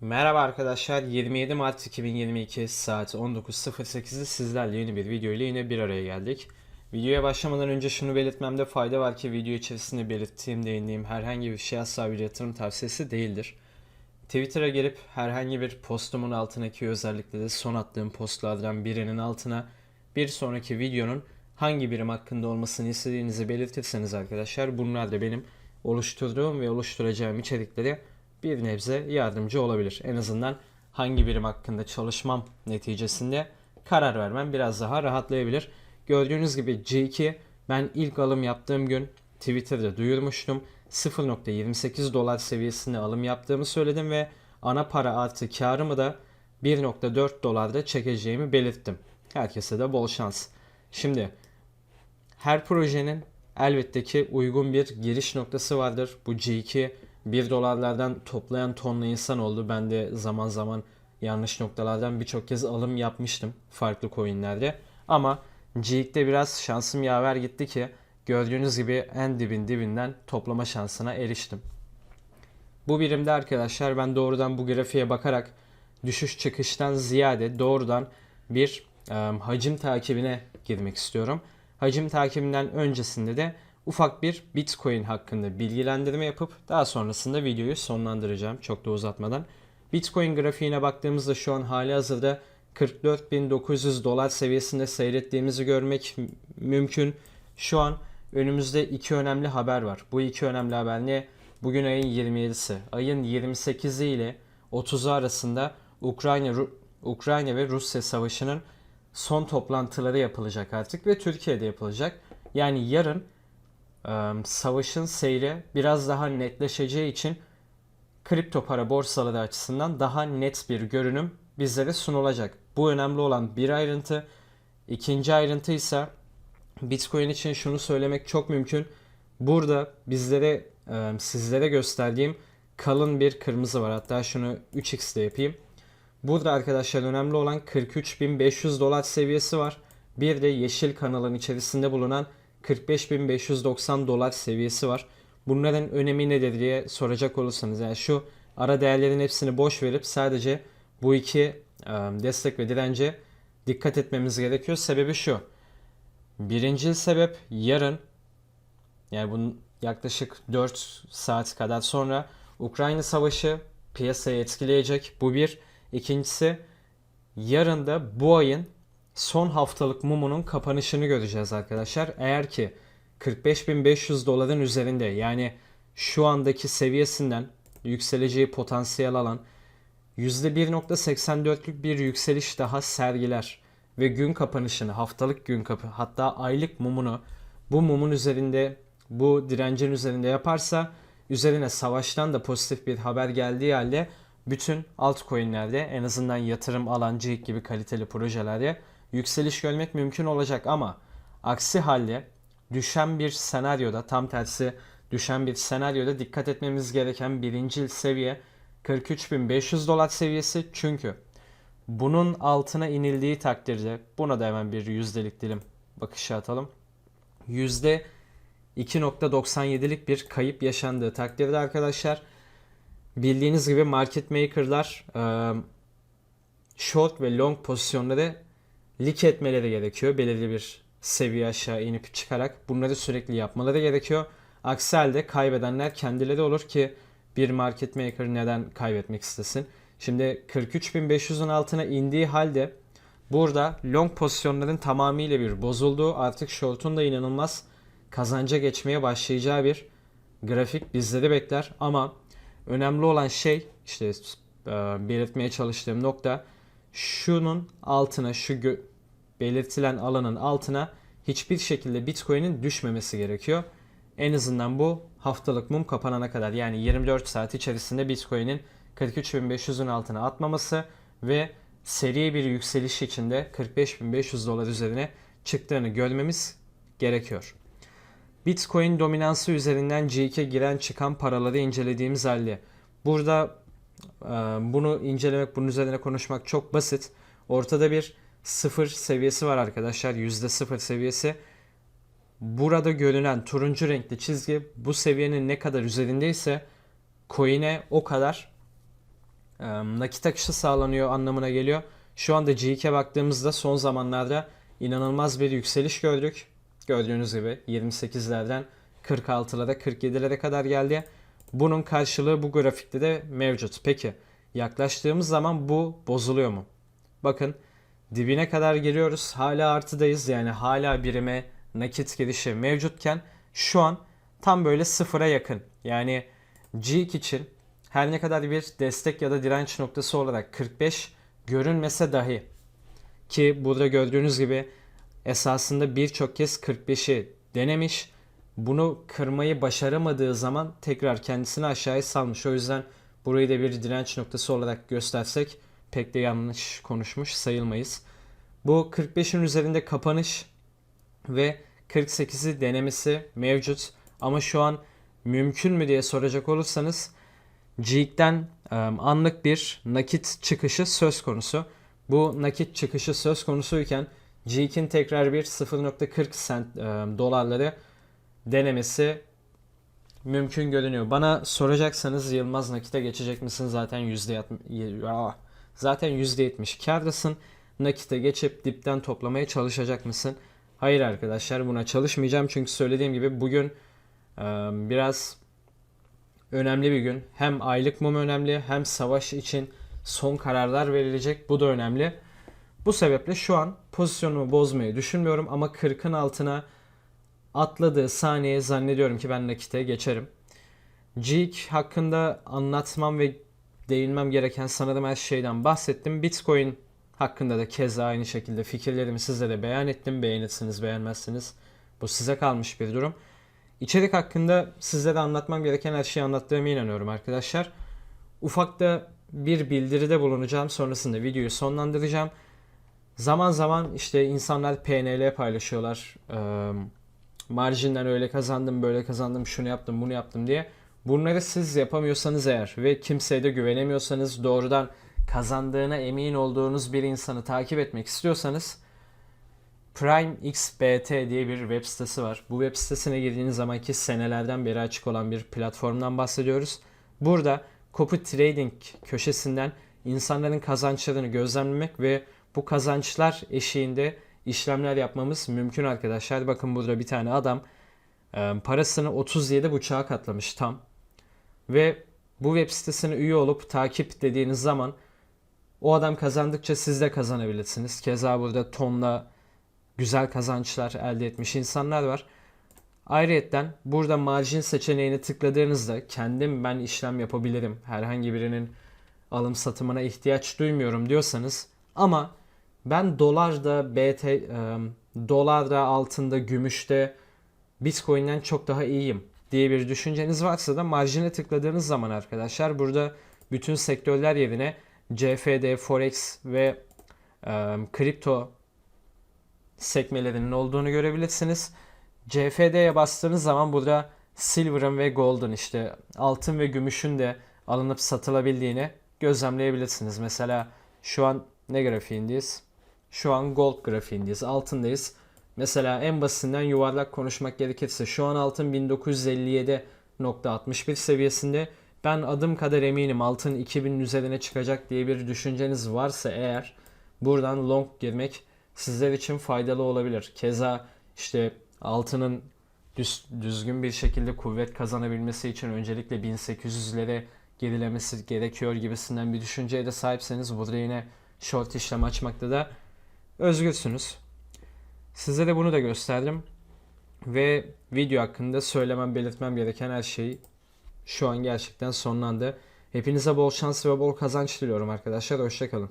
Merhaba arkadaşlar 27 Mart 2022 saat 19.08'de sizlerle yeni bir video ile yine bir araya geldik. Videoya başlamadan önce şunu belirtmemde fayda var ki video içerisinde belirttiğim değindiğim herhangi bir şey asla bir yatırım tavsiyesi değildir. Twitter'a gelip herhangi bir postumun altındaki özellikle de son attığım postlardan birinin altına bir sonraki videonun hangi birim hakkında olmasını istediğinizi belirtirseniz arkadaşlar bunlar da benim oluşturduğum ve oluşturacağım içerikleri bir nebze yardımcı olabilir. En azından hangi birim hakkında çalışmam neticesinde karar vermem biraz daha rahatlayabilir. Gördüğünüz gibi G2 ben ilk alım yaptığım gün Twitter'da duyurmuştum. 0.28 dolar seviyesinde alım yaptığımı söyledim ve ana para artı karımı da 1.4 dolarda çekeceğimi belirttim. Herkese de bol şans. Şimdi her projenin elbette ki uygun bir giriş noktası vardır. Bu G2 1 dolarlardan toplayan tonla insan oldu. Ben de zaman zaman yanlış noktalardan birçok kez alım yapmıştım farklı coinlerde. Ama G2'de biraz şansım yaver gitti ki gördüğünüz gibi en dibin dibinden toplama şansına eriştim. Bu birimde arkadaşlar ben doğrudan bu grafiğe bakarak düşüş çıkıştan ziyade doğrudan bir e, hacim takibine girmek istiyorum. Hacim takibinden öncesinde de ufak bir Bitcoin hakkında bilgilendirme yapıp daha sonrasında videoyu sonlandıracağım çok da uzatmadan. Bitcoin grafiğine baktığımızda şu an hali hazırda 44.900 dolar seviyesinde seyrettiğimizi görmek mümkün. Şu an önümüzde iki önemli haber var. Bu iki önemli haber ne? Bugün ayın 27'si. Ayın 28'i ile 30'u arasında Ukrayna Ru- Ukrayna ve Rusya savaşının son toplantıları yapılacak artık ve Türkiye'de yapılacak. Yani yarın savaşın seyri biraz daha netleşeceği için kripto para borsaları açısından daha net bir görünüm bizlere sunulacak. Bu önemli olan bir ayrıntı. İkinci ayrıntı ise Bitcoin için şunu söylemek çok mümkün. Burada bizlere sizlere gösterdiğim kalın bir kırmızı var. Hatta şunu 3x'de yapayım. Burada arkadaşlar önemli olan 43.500 dolar seviyesi var. Bir de yeşil kanalın içerisinde bulunan 45.590 dolar seviyesi var. Bunların önemi nedir diye soracak olursanız yani şu ara değerlerin hepsini boş verip sadece bu iki e, destek ve dirence dikkat etmemiz gerekiyor. Sebebi şu. Birinci sebep yarın yani bunun yaklaşık 4 saat kadar sonra Ukrayna Savaşı piyasayı etkileyecek. Bu bir. İkincisi yarın da bu ayın son haftalık mumunun kapanışını göreceğiz arkadaşlar. Eğer ki 45.500 doların üzerinde yani şu andaki seviyesinden yükseleceği potansiyel alan %1.84'lük bir yükseliş daha sergiler ve gün kapanışını haftalık gün kapı hatta aylık mumunu bu mumun üzerinde bu direncin üzerinde yaparsa üzerine savaştan da pozitif bir haber geldiği halde bütün altcoin'lerde en azından yatırım alan Cik gibi kaliteli projelerde yükseliş görmek mümkün olacak ama aksi halde düşen bir senaryoda tam tersi düşen bir senaryoda dikkat etmemiz gereken birinci seviye 43.500 dolar seviyesi çünkü bunun altına inildiği takdirde buna da hemen bir yüzdelik dilim bakışı atalım. Yüzde 2.97'lik bir kayıp yaşandığı takdirde arkadaşlar bildiğiniz gibi market maker'lar short ve long pozisyonları lik etmeleri gerekiyor. Belirli bir seviye aşağı inip çıkarak bunları sürekli yapmaları gerekiyor. Aksi halde kaybedenler kendileri olur ki bir market maker neden kaybetmek istesin? Şimdi 43.500'ün altına indiği halde burada long pozisyonların tamamıyla bir bozulduğu artık short'un da inanılmaz kazanca geçmeye başlayacağı bir grafik bizleri bekler ama önemli olan şey işte e, belirtmeye çalıştığım nokta şunun altına şu belirtilen alanın altına hiçbir şekilde Bitcoin'in düşmemesi gerekiyor. En azından bu haftalık mum kapanana kadar yani 24 saat içerisinde Bitcoin'in 43.500'ün altına atmaması ve seri bir yükseliş içinde 45.500 dolar üzerine çıktığını görmemiz gerekiyor. Bitcoin dominansı üzerinden G2 giren çıkan paraları incelediğimiz halde burada bunu incelemek, bunun üzerine konuşmak çok basit. Ortada bir sıfır seviyesi var arkadaşlar. Yüzde sıfır seviyesi. Burada görünen turuncu renkli çizgi bu seviyenin ne kadar üzerindeyse coin'e o kadar nakit akışı sağlanıyor anlamına geliyor. Şu anda G2'ye baktığımızda son zamanlarda inanılmaz bir yükseliş gördük. Gördüğünüz gibi 28'lerden 46'lara 47'lere kadar geldi. Bunun karşılığı bu grafikte de mevcut. Peki yaklaştığımız zaman bu bozuluyor mu? Bakın dibine kadar geliyoruz. Hala artıdayız. Yani hala birime nakit girişi mevcutken şu an tam böyle sıfıra yakın. Yani G2 için her ne kadar bir destek ya da direnç noktası olarak 45 görünmese dahi ki burada gördüğünüz gibi esasında birçok kez 45'i denemiş. Bunu kırmayı başaramadığı zaman tekrar kendisini aşağıya salmış. O yüzden burayı da bir direnç noktası olarak göstersek pek de yanlış konuşmuş sayılmayız. Bu 45'in üzerinde kapanış ve 48'i denemesi mevcut. Ama şu an mümkün mü diye soracak olursanız Geek'ten anlık bir nakit çıkışı söz konusu. Bu nakit çıkışı söz konusuyken Geek'in tekrar bir 0.40 sent dolarları denemesi mümkün görünüyor. Bana soracaksanız Yılmaz nakite geçecek misin? Zaten %70 zaten %70 kârdasın. Nakite geçip dipten toplamaya çalışacak mısın? Hayır arkadaşlar buna çalışmayacağım çünkü söylediğim gibi bugün biraz önemli bir gün. Hem aylık mum önemli hem savaş için son kararlar verilecek. Bu da önemli. Bu sebeple şu an pozisyonumu bozmayı düşünmüyorum ama 40'ın altına atladığı saniye zannediyorum ki ben nakite geçerim. Geek hakkında anlatmam ve değinmem gereken sanırım her şeyden bahsettim. Bitcoin hakkında da keza aynı şekilde fikirlerimi sizlere beyan ettim. Beğenirsiniz beğenmezsiniz. Bu size kalmış bir durum. İçerik hakkında sizlere anlatmam gereken her şeyi anlattığıma inanıyorum arkadaşlar. Ufak da bir bildiride bulunacağım. Sonrasında videoyu sonlandıracağım. Zaman zaman işte insanlar PNL paylaşıyorlar. Ee, marjinden öyle kazandım, böyle kazandım, şunu yaptım, bunu yaptım diye. Bunları siz yapamıyorsanız eğer ve kimseye de güvenemiyorsanız doğrudan kazandığına emin olduğunuz bir insanı takip etmek istiyorsanız Prime XBT diye bir web sitesi var. Bu web sitesine girdiğiniz zaman ki senelerden beri açık olan bir platformdan bahsediyoruz. Burada copy trading köşesinden insanların kazançlarını gözlemlemek ve bu kazançlar eşiğinde işlemler yapmamız mümkün arkadaşlar. Bakın burada bir tane adam parasını 37.5'a katlamış tam. Ve bu web sitesine üye olup takip dediğiniz zaman o adam kazandıkça siz de kazanabilirsiniz. Keza burada tonla güzel kazançlar elde etmiş insanlar var. Ayrıyeten burada marjin seçeneğini tıkladığınızda kendim ben işlem yapabilirim. Herhangi birinin alım satımına ihtiyaç duymuyorum diyorsanız ama ben dolarda, BT, e, dolarda, altında, gümüşte, Bitcoin'den çok daha iyiyim diye bir düşünceniz varsa da marjine tıkladığınız zaman arkadaşlar burada bütün sektörler yerine CFD, Forex ve e, kripto sekmelerinin olduğunu görebilirsiniz. CFD'ye bastığınız zaman burada Silver'ın ve Gold'un işte altın ve gümüşün de alınıp satılabildiğini gözlemleyebilirsiniz. Mesela şu an ne grafiğindeyiz? Şu an Gold grafiğindeyiz. Altındayız. Mesela en basitinden yuvarlak konuşmak gerekirse şu an altın 1957.61 seviyesinde. Ben adım kadar eminim altın 2000'in üzerine çıkacak diye bir düşünceniz varsa eğer buradan long girmek sizler için faydalı olabilir. Keza işte altının düz, düzgün bir şekilde kuvvet kazanabilmesi için öncelikle 1800'lere gerilemesi gerekiyor gibisinden bir düşünceye de sahipseniz burada yine short işlem açmakta da özgürsünüz. Size de bunu da gösterdim. Ve video hakkında söylemem, belirtmem gereken her şey şu an gerçekten sonlandı. Hepinize bol şans ve bol kazanç diliyorum arkadaşlar. Hoşçakalın.